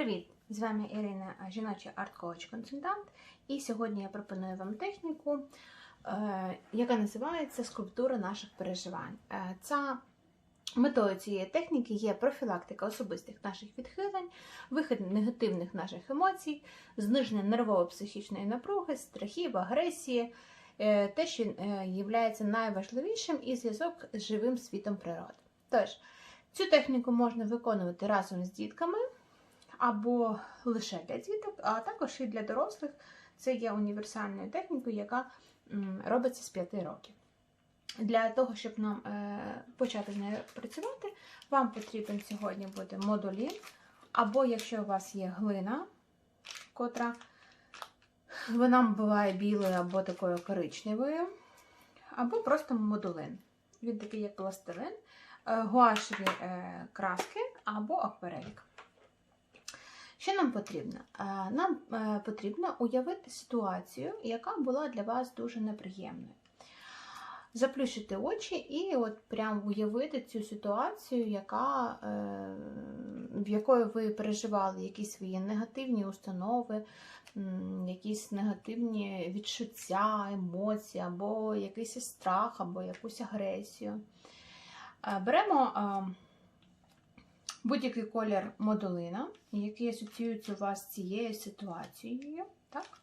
Привіт! З вами Ірина, жіночий арт-коуч-консультант. І сьогодні я пропоную вам техніку, е, яка називається скульптура наших переживань. Е, Ця метою цієї техніки є профілактика особистих наших відхилень, вихід негативних наших емоцій, зниження нервово-психічної напруги, страхів, агресії, е, те, що є найважливішим, і зв'язок з живим світом природи. Тож, цю техніку можна виконувати разом з дітками або лише для діток, а також і для дорослих. Це є універсальною технікою, яка робиться з 5 років. Для того, щоб нам е, почати з нею працювати, вам потрібен сьогодні буде модулін, або якщо у вас є глина, котра вона буває білою або такою коричневою, або просто модулин. Він такий, як пластилин, е, гуашеві е, краски або акварелька. Що нам потрібно? Е, нам е, потрібно уявити ситуацію, яка була для вас дуже неприємною. Заплющити очі і от прям уявити цю ситуацію, яка, е, в якої ви переживали якісь свої негативні установи, якісь негативні відчуття, емоції, або якийсь страх, або якусь агресію. Беремо будь-який колір модулина, який асоціюється у вас з цією ситуацією. Так?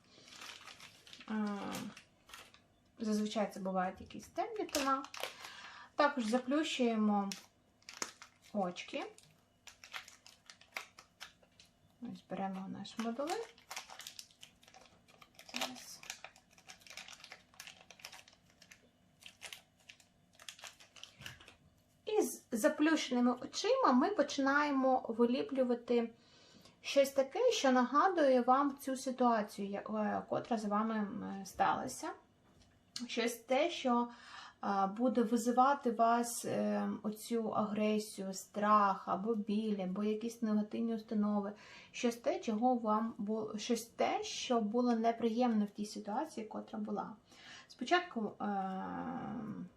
Зазвичай це бувають якісь темні тона. Також заплющуємо очки. Ось беремо наш модулин. Заплющеними очима ми починаємо виліплювати щось таке, що нагадує вам цю ситуацію, е, котра з вами сталася. Щось те, що буде визивати вас е, оцю агресію, страх або біль, або якісь негативні установи, щось те, чого вам було, щось те, що було неприємно в тій ситуації, котра була. Спочатку е,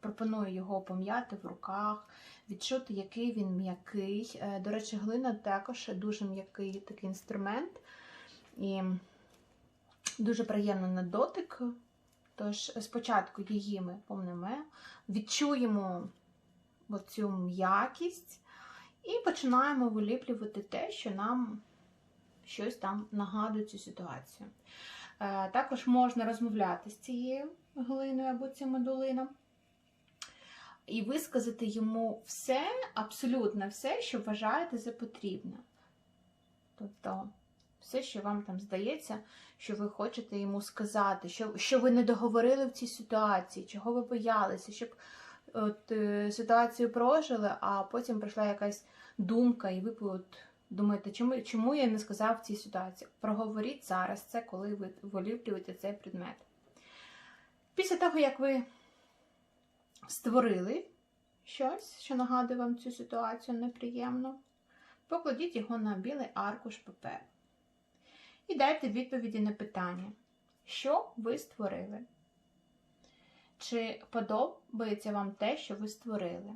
пропоную його пом'яти в руках, відчути, який він м'який. Е, до речі, глина також дуже м'який такий інструмент і дуже приємно на дотик. Тож, спочатку її ми помнимо, відчуємо цю м'якість і починаємо виліплювати те, що нам щось там нагадує цю ситуацію. Е, також можна розмовляти з цією глиною або цим медулином. І висказати йому все, абсолютно все, що вважаєте за потрібне. Тобто, все, що вам там здається, що ви хочете йому сказати, що що ви не договорили в цій ситуації, чого ви боялися, щоб от, е, ситуацію прожили, а потім прийшла якась думка, і ви от, думаєте, чому чому я не сказав в цій ситуації? Проговоріть зараз це, коли ви виліплюєте цей предмет. Після того, як ви створили щось, що нагадує вам цю ситуацію неприємно, покладіть його на білий аркуш паперу. І дайте відповіді на питання, що ви створили? Чи подобається вам те, що ви створили?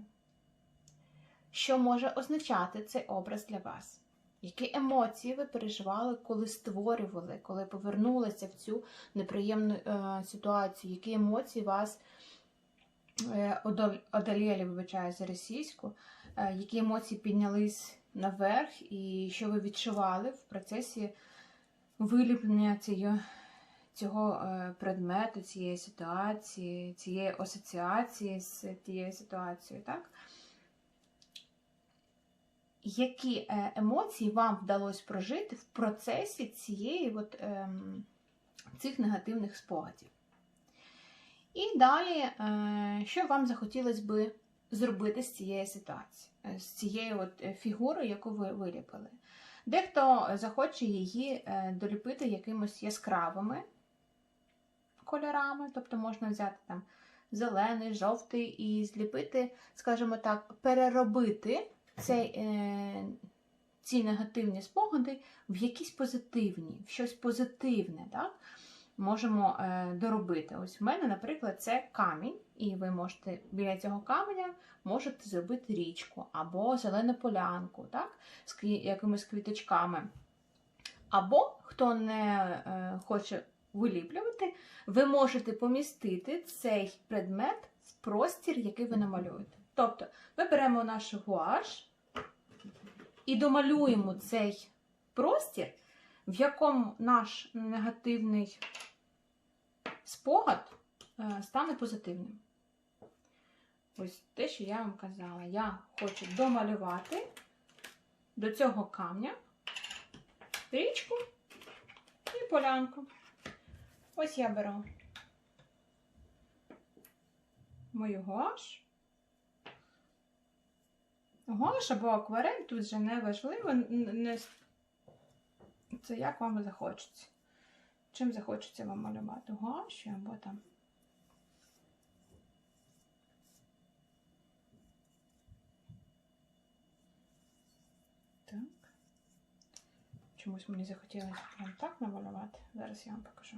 Що може означати цей образ для вас? Які емоції ви переживали, коли створювали, коли повернулися в цю неприємну е, ситуацію? Які емоції вас е, одоліли, вибачаю за російську, е, які емоції піднялись наверх, і що ви відчували в процесі виліплення цієї, цього е, предмету, цієї ситуації, цієї асоціації з тією ситуацією, так? Які е, емоції вам вдалося прожити в процесі цієї от, ем, цих негативних спогадів. І далі, е, що вам захотілося би зробити з цієї ситуації, е, з цією от фігурою, яку ви виліпили. Дехто захоче її доліпити якимось яскравими кольорами, тобто можна взяти там зелений, жовтий і зліпити, скажімо так, переробити цей, е, ці негативні спогади в якісь позитивні, в щось позитивне. так? Можемо е, доробити. Ось в мене, наприклад, це камінь, і ви можете біля цього каменя можете зробити річку або зелену полянку, так? з якимись квіточками. Або, хто не е, хоче виліплювати, ви можете помістити цей предмет в простір, який ви намалюєте. Тобто, ми беремо наш гуаш і домалюємо цей простір, в якому наш негативний спогад е, стане позитивним. Ось те, що я вам казала. Я хочу домалювати до цього камня річку і полянку. Ось я беру мою гуаш. Гуаш або акварель тут вже не важливо, не... це як вам захочеться. Чим захочеться вам малювати? Гуашю або там. Так. Чомусь мені захотілося прям так намалювати. Зараз я вам покажу.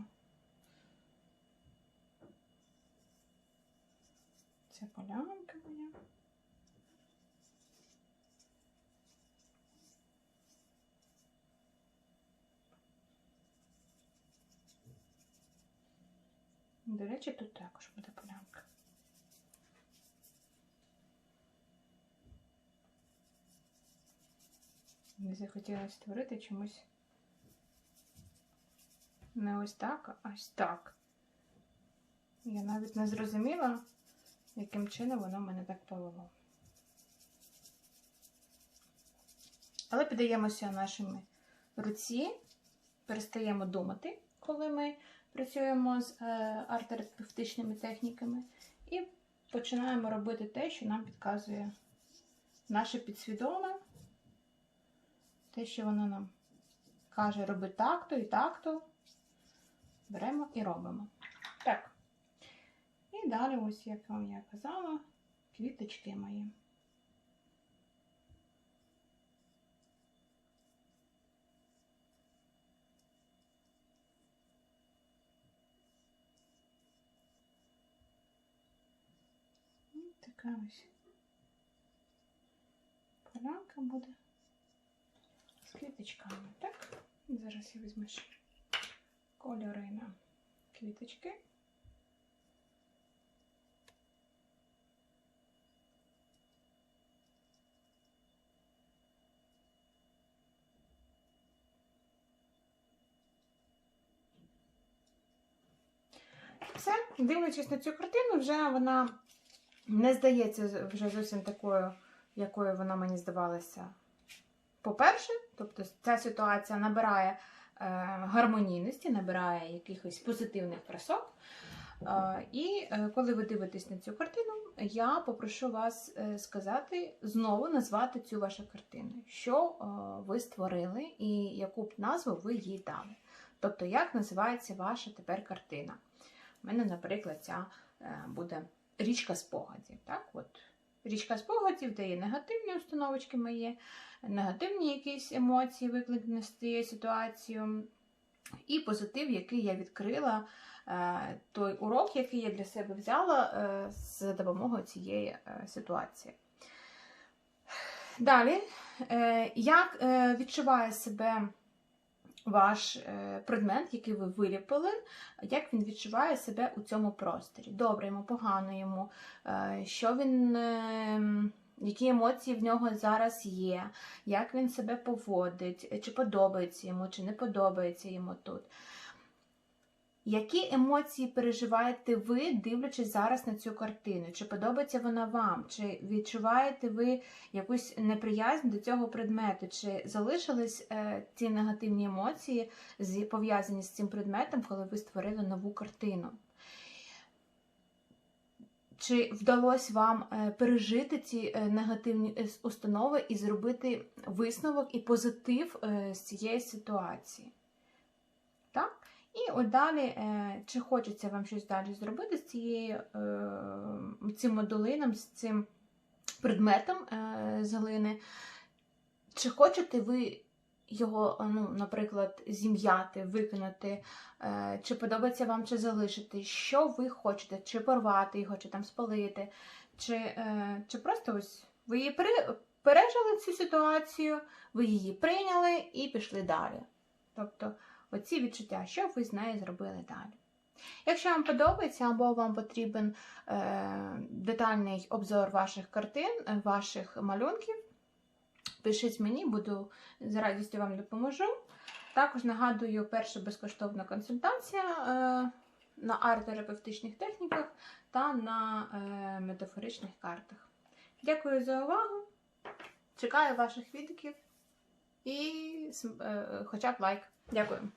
Це полянка моя. До речі, тут також буде полянка. Не захотілося створити чомусь не ось так, а ось так. Я навіть не зрозуміла, яким чином воно мене так повело. Але піддаємося нашими руці, перестаємо думати, коли ми працюємо з е, арт-терапевтичними техніками, і починаємо робити те, що нам підказує наше підсвідоме, те, що воно нам каже, роби так-то і так-то. Беремо і робимо. Так. І далі, ось, як вам я казала, квіточки мої. Ось Така ось полянка буде з квіточками. Так, зараз я візьму ще кольори на квіточки. Все, дивлячись на цю картину, вже вона не здається вже зовсім такою, якою вона мені здавалася. По-перше, тобто ця ситуація набирає е, гармонійності, набирає якихось позитивних красок. Е, і е, коли ви дивитесь на цю картину, я попрошу вас е, сказати, знову назвати цю вашу картину, що е, ви створили і яку б назву ви їй дали. Тобто, як називається ваша тепер картина. У мене, наприклад, ця е, буде річка спогадів. Так? От, річка спогадів, де є негативні установочки мої, негативні якісь емоції, викликані з цією ситуацією, і позитив, який я відкрила, е, той урок, який я для себе взяла е, з допомогою цієї е, ситуації. Далі, як відчуває себе ваш е, предмет, який ви виліпили, як він відчуває себе у цьому просторі? Добре йому, погано йому, е, що він, е, які емоції в нього зараз є, як він себе поводить, чи подобається йому, чи не подобається йому тут. Які емоції переживаєте ви, дивлячись зараз на цю картину? Чи подобається вона вам? Чи відчуваєте ви якусь неприязнь до цього предмету? Чи залишились е, ці негативні емоції, пов'язані з цим предметом, коли ви створили нову картину? Чи вдалося вам е, пережити ці е, негативні установи і зробити висновок і позитив з цієї ситуації? І от далі, е, чи хочеться вам щось далі зробити з цією, е, цим модулином, з цим предметом е, з глини, чи хочете ви його, ну, наприклад, зім'яти, викинути, чи подобається вам чи залишити, що ви хочете, чи порвати його, чи там спалити, чи, чи просто ось ви її пережили цю ситуацію, ви її прийняли і пішли далі. Тобто, оці відчуття, що ви з нею зробили далі. Якщо вам подобається або вам потрібен е, детальний обзор ваших картин, е, ваших малюнків, пишіть мені, буду з радістю вам допоможу. Також нагадую, перша безкоштовна консультація е, на арт-терапевтичних техніках та на е, метафоричних картах. Дякую за увагу. Чекаю ваших відгуків і е, хоча б лайк. Дякую.